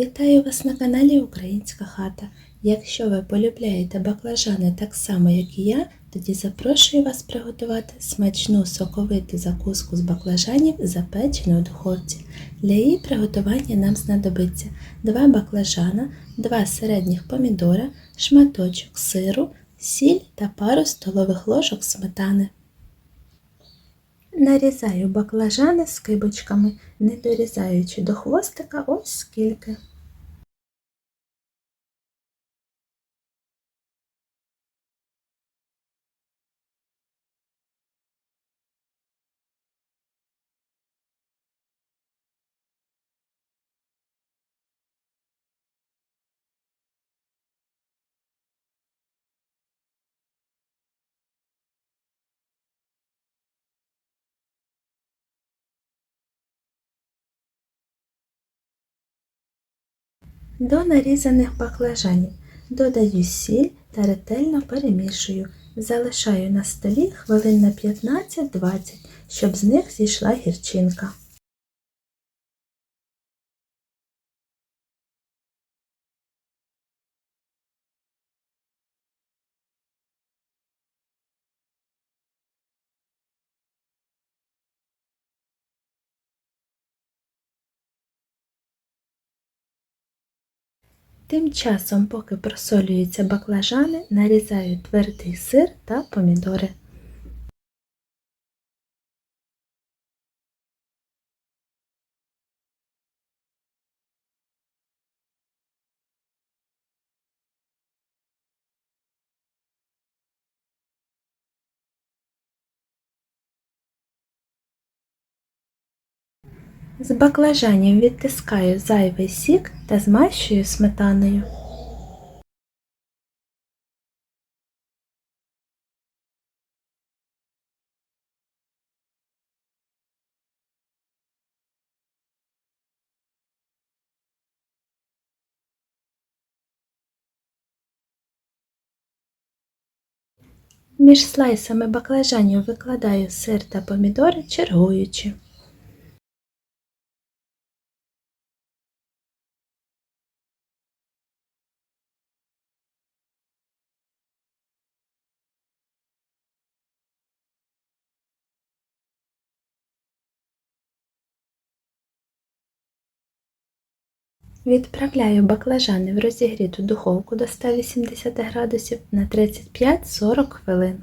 Вітаю вас на каналі Українська хата. Якщо ви полюбляєте баклажани так само, як і я, тоді запрошую вас приготувати смачну соковиту закуску з баклажанів, запечену у духовці. Для її приготування нам знадобиться 2 баклажана, 2 середніх помідора, шматочок сиру, сіль та пару столових ложок сметани. Нарізаю баклажани скибочками, не дорізаючи до хвостика ось скільки. До нарізаних баклажанів додаю сіль та ретельно перемішую. Залишаю на столі хвилин на 15-20, щоб з них зійшла гірчинка. Тим часом, поки просолюються баклажани, нарізаю твердий сир та помідори. З баклажанів відтискаю зайвий сік та змащую сметаною. Між слайсами баклажанів викладаю сир та помідори чергуючи. Відправляю баклажани в розігріту духовку до 180 градусів на 35-40 хвилин.